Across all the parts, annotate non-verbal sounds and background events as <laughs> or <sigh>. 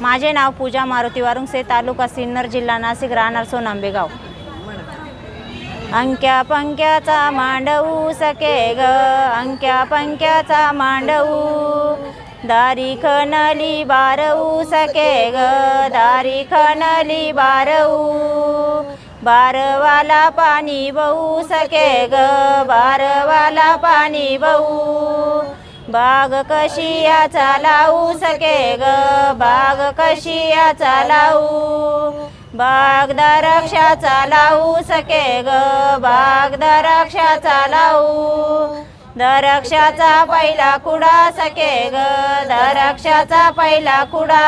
माझे नाव पूजा मारुती वारुंगसे तालुका सिन्नर जिल्हा नाशिक राहणार सोनांबेगाव. अंक्या पंक्याचा मांडवू सके ग अंक्या पंक्याचा मांडवू. दारी खनली बारवू सके ग दारी खनली बारवू. बारवाला पाणी बहू सके ग बारवाला पाणी बहू. बाग कशिया चालावू सके ग? बाग कशिया चालाऊ बाग दरक्षा चालाऊ सके ग? बाग दरक्षा चालाऊ दरक्षाचा पहिला कुडा सके ग? दरक्षाचा पहिला कुडा.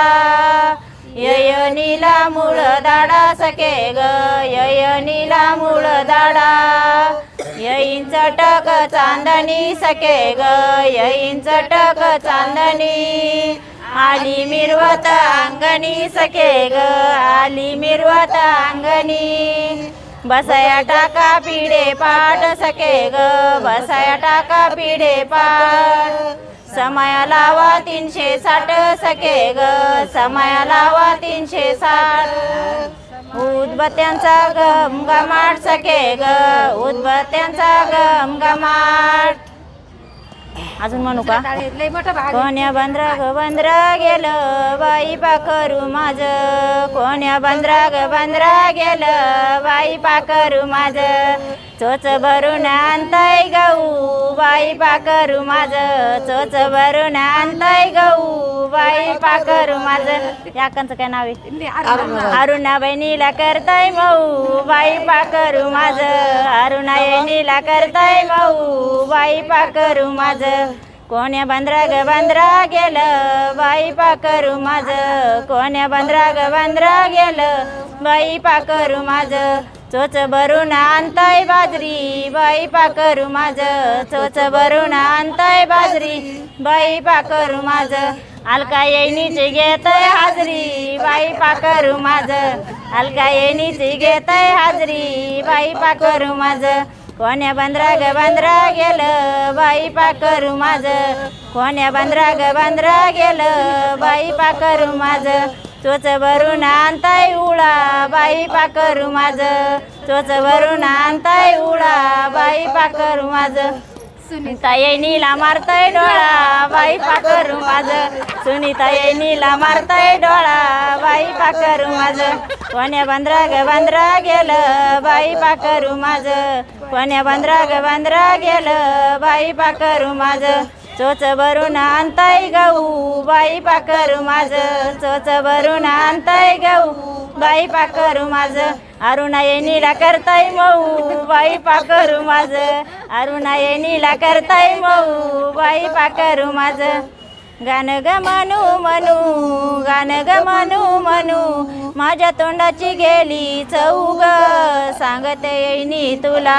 ययनीला मूळ दाडा सके ग? ययनीला मूळ दाडा. येईन टक चांदणी सके ग येईन टक चांदणी. आली मिरवत अंगणी सके ग आली मिरवत अंगणी. बसया टाका पिढे पाठ सके ग बसया टाका पिढे पाठ. समया लावा तीनशे साठ सके ग समया लावा तीनशे साठ. उदबत्यांचा गम गमाट सके ग उदबत्यांचा गम गमाट. अजून म्हणू का. कोण्या बंद्रा ग बंद्रा गेलं बाई पाखरू माझ. कोण्या बंद्रा ग बंद्रा गेलं बाई पाखरू माझ. चोच भरून आणताय गहू बाई पाखरू माझ. चोच भरून आणताय गहू बाई पाखरू माझ. याकांचं काय नाव आहे? लय अरुणा. अरुणा बहिणीला करताय मऊ बाई पाकरू माझ. अरुणा बहिणीला करताय मऊ बाई पाकरू माझ. कोण्या बंद्रा ग बंद्रा गेलं? बाई पाकरू माझ. कोण्या बंद्रा ग बंद्रा गेलं? बाई पाकरू माझ. चोच भरून आणताय बाजरी. बाई पाकरू माझ. चोच भरून आणताय बाजरी. बाई पाकरू माझ. अलका येणीची घेतय हाजरी बाई पाकरू माझ. अलका येणीची घेतय हाजरी बाई पाकरू माझ. कोण्या बंद्रा ग बंद्रा गेलं बाई पाकरू माझ. कोण्या बंदरा ग बंद्रा गेलं बाई पाकरू माझ. तोच भरून आणताय उडा बाई पाकरू माझ. तोच भरून आणताय उडा बाई पाकरू माझ. सुनीता येणीला मारताय डोळा बाई पाकर माझ. सुनीता येणीला मारताय डोळा बाई पाकर माझ. कोण्या बंद्रा ग बंद्रा गेलं बाई पाकरू माझ. कोण्या बंद्रा ग बंद्रा गेलं बाई पाकरू माझ. चोच भरून आणताय गहू बाई पाकर माझ. चोच भरून आणताय गहू बाई पाकरू माझ अरुणा येणीला करताय मऊ. बाई पाकरू माझ अरुणा येणीला करताय मऊ. बाई पाकरू माझ गाणं ग म्हणू म्हणू गाणं ग म्हणू म्हणू माझ्या तोंडाची गेली चौग सांगते येईनी तुला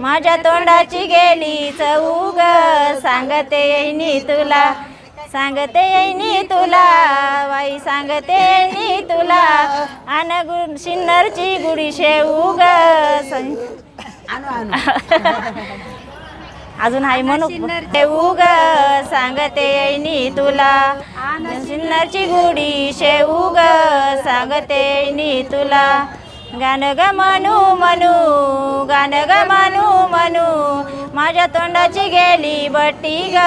माझ्या तोंडाची गेली चौग सांगते येईनी तुला सांगते येईनी तुला बाई सांगते येईनी तुला आन गु सिन्नरची गुढी शेऊ ग आणू आणू. <laughs> अजून हाय म्हणू. शेऊ ग सांगते येईनी तुला सिन्नरची गुढी शेऊ ग सांगते येईनी तुला गान ग म्हणू म्हणू गान ग म्हणू म्हणू माझ्या तोंडाची गेली बट्टी ग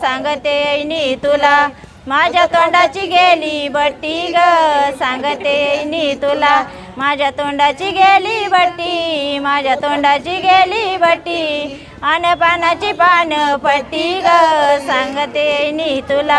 सांगते ऐनी तुला. माझ्या तोंडाची गेली बट्टी ग सांगते ऐनी तुला. माझ्या तोंडाची गेली बट्टी माझ्या तोंडाची गेली बट्टी. अन पानाची पान पट्टी ग सांगते ऐनी तुला.